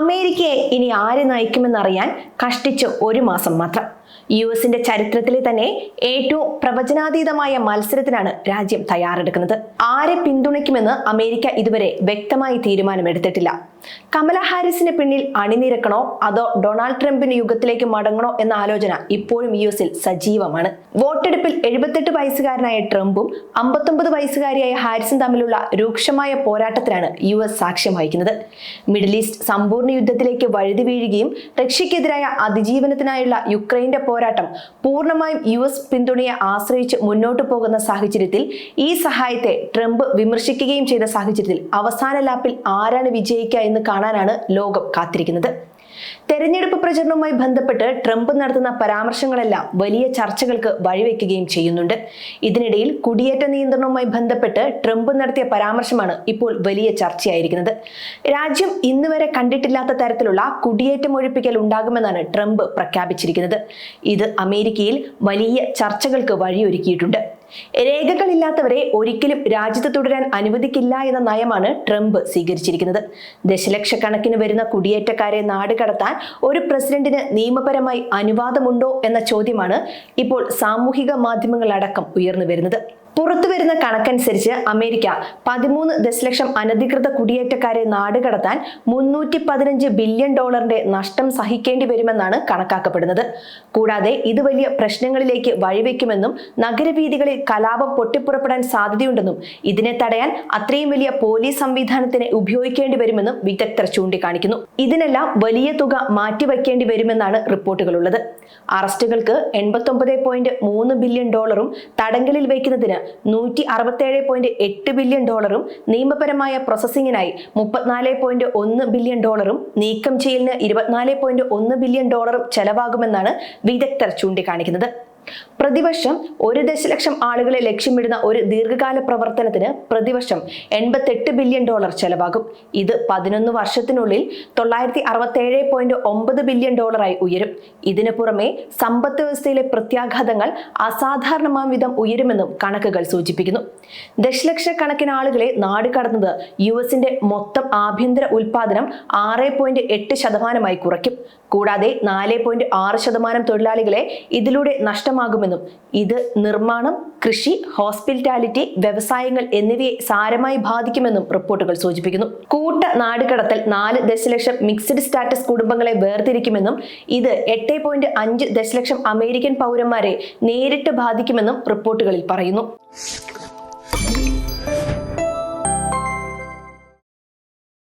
അമേരിക്കയെ ഇനി ആര് നയിക്കുമെന്നറിയാൻ കഷ്ടിച്ച് ഒരു മാസം മാത്രം. യു എസിന്റെ ചരിത്രത്തിലെ തന്നെ ഏറ്റവും പ്രവചനാതീതമായ മത്സരത്തിനാണ് രാജ്യം തയ്യാറെടുക്കുന്നത്. ആരെ പിന്തുണയ്ക്കുമെന്ന് അമേരിക്ക ഇതുവരെ വ്യക്തമായി തീരുമാനമെടുത്തിട്ടില്ല. കമല ഹാരിസിന് പിന്നിൽ അണിനിരക്കണോ? അതോ ഡൊണാൾഡ് ട്രംപിന്റെ യുഗത്തിലേക്ക് മടങ്ങണോ എന്ന ആലോചന ഇപ്പോഴും യു എസിൽ സജീവമാണ്. വോട്ടെടുപ്പിൽ എഴുപത്തെട്ട് വയസ്സുകാരനായ ട്രംപും അമ്പത്തൊമ്പത് വയസ്സുകാരിയായ ഹാരിസും തമ്മിലുള്ള രൂക്ഷമായ പോരാട്ടത്തിലാണ് യു എസ് സാക്ഷ്യം വഹിക്കുന്നത്. മിഡിൽ ഈസ്റ്റ് സമ്പൂർണ യുദ്ധത്തിലേക്ക് വഴുതി വീഴുകയും റഷ്യക്കെതിരായ അതിജീവനത്തിനായുള്ള യുക്രൈന്റെ പോരാട്ടം പൂർണമായും യു എസ് പിന്തുണയെ ആശ്രയിച്ച് മുന്നോട്ട് പോകുന്ന സാഹചര്യത്തിൽ ഈ സഹായത്തെ ട്രംപ് വിമർശിക്കുകയും ചെയ്ത സാഹചര്യത്തിൽ അവസാന ലാപ്പിൽ ആരാണ് വിജയിക്കുക എന്ന് കാണാനാണ് ലോകം കാത്തിരിക്കുന്നത്. തെരഞ്ഞെടുപ്പ് പ്രചരണവുമായി ബന്ധപ്പെട്ട് ട്രംപ് നടത്തുന്ന പരാമർശങ്ങളെല്ലാം വലിയ ചർച്ചകൾക്ക് വഴിവെക്കുകയും ചെയ്യുന്നുണ്ട്. ഇതിനിടയിൽ കുടിയേറ്റ നിയന്ത്രണവുമായി ബന്ധപ്പെട്ട് ട്രംപ് നടത്തിയ പരാമർശമാണ് ഇപ്പോൾ വലിയ ചർച്ചയായിരിക്കുന്നത്. രാജ്യം ഇന്ന് വരെ കണ്ടിട്ടില്ലാത്ത തരത്തിലുള്ള കുടിയേറ്റം ഒഴിപ്പിക്കൽ ഉണ്ടാകുമെന്നാണ് ട്രംപ് പ്രഖ്യാപിച്ചിരിക്കുന്നത്. ഇത് അമേരിക്കയിൽ വലിയ ചർച്ചകൾക്ക് വഴിയൊരുക്കിയിട്ടുണ്ട്. രേഖകളില്ലാത്തവരെ ഒരിക്കലും രാജ്യത്ത് തുടരാൻ അനുവദിക്കില്ല എന്ന നയമാണ് ട്രംപ് സ്വീകരിച്ചിരിക്കുന്നത്. ദശലക്ഷക്കണക്കിന് വരുന്ന കുടിയേറ്റക്കാരെ നാട് കടത്താൻ ഒരു പ്രസിഡന്റിന് നിയമപരമായി അനുവാദമുണ്ടോ എന്ന ചോദ്യമാണ് ഇപ്പോൾ സാമൂഹിക മാധ്യമങ്ങളടക്കം ഉയർന്നു വരുന്നത്. പുറത്തുവരുന്ന കണക്കനുസരിച്ച് അമേരിക്ക പതിമൂന്ന് ദശലക്ഷം അനധികൃത കുടിയേറ്റക്കാരെ നാടുകടത്താൻ മുന്നൂറ്റി പതിനഞ്ച് ബില്യൺ ഡോളറിന്റെ നഷ്ടം സഹിക്കേണ്ടി വരുമെന്നാണ് കണക്കാക്കപ്പെടുന്നത്. കൂടാതെ ഇത് വലിയ പ്രശ്നങ്ങളിലേക്ക് വഴിവെക്കുമെന്നും നഗരവീതികളിൽ കലാപം പൊട്ടിപ്പുറപ്പെടാൻ സാധ്യതയുണ്ടെന്നും ഇതിനെ തടയാൻ അത്രയും വലിയ പോലീസ് സംവിധാനത്തിന് ഉപയോഗിക്കേണ്ടി വരുമെന്നും വിദഗ്ധർ ചൂണ്ടിക്കാണിക്കുന്നു. ഇതിനെല്ലാം വലിയ തുക മാറ്റിവെക്കേണ്ടി വരുമെന്നാണ് റിപ്പോർട്ടുകളുള്ളത്. അറസ്റ്റുകൾക്ക് മൂന്ന് ബില്യൺ ഡോളറും തടങ്കലിൽ വയ്ക്കുന്നതിന് നൂറ്റി അറുപത്തേഴ് പോയിന്റ് എട്ട് ബില്യൺ ഡോളറും നിയമപരമായ പ്രോസസ്സിംഗിനായി മുപ്പത്തിനാല് പോയിന്റ് ഒന്ന് ബില്യൺ ഡോളറും നീക്കം ചെയ്യലിന് ഇരുപത്തിനാല് പോയിന്റ് ഒന്ന് ബില്യൺ ഡോളറും ചെലവാകുമെന്നാണ് വിദഗ്ധർ ചൂണ്ടിക്കാണിക്കുന്നത്. പ്രതിവർഷം ഒരു ദശലക്ഷം ആളുകളെ ലക്ഷ്യമിടുന്ന ഒരു ദീർഘകാല പ്രവർത്തനത്തിന് പ്രതിവർഷം എൺപത്തെട്ട് ബില്യൺ ഡോളർ ചെലവാകും. ഇത് പതിനൊന്ന് വർഷത്തിനുള്ളിൽ തൊള്ളായിരത്തി അറുപത്തേഴ് പോയിന്റ് ഒമ്പത് ബില്യൺ ഡോളറായി ഉയരും. ഇതിനു പുറമെ സമ്പദ് വ്യവസ്ഥയിലെ പ്രത്യാഘാതങ്ങൾ അസാധാരണമാം വിധം ഉയരുമെന്നും കണക്കുകൾ സൂചിപ്പിക്കുന്നു. ദശലക്ഷക്കണക്കിന് ആളുകളെ നാട് കടന്നത് യു എസിന്റെ മൊത്തം ആഭ്യന്തര ഉൽപാദനം ആറ് പോയിന്റ് എട്ട് ശതമാനമായി കുറയ്ക്കും. കൂടാതെ നാല് പോയിന്റ് ആറ് ശതമാനം തൊഴിലാളികളെ ഇതിലൂടെ നഷ്ടമാകുമെന്നും ഇത് നിർമ്മാണം കൃഷി ഹോസ്പിറ്റാലിറ്റി വ്യവസായങ്ങൾ എന്നിവയെ സാരമായി ബാധിക്കുമെന്നും റിപ്പോർട്ടുകൾ സൂചിപ്പിക്കുന്നു. കൂട്ട നാടുകടത്തൽ നാല് ദശലക്ഷം മിക്സഡ് സ്റ്റാറ്റസ് കുടുംബങ്ങളെ വേർതിരിക്കുമെന്നും ഇത് എട്ട് പോയിന്റ് അഞ്ച് ദശലക്ഷം അമേരിക്കൻ പൗരന്മാരെ നേരിട്ട് ബാധിക്കുമെന്നും റിപ്പോർട്ടുകളിൽ പറയുന്നു.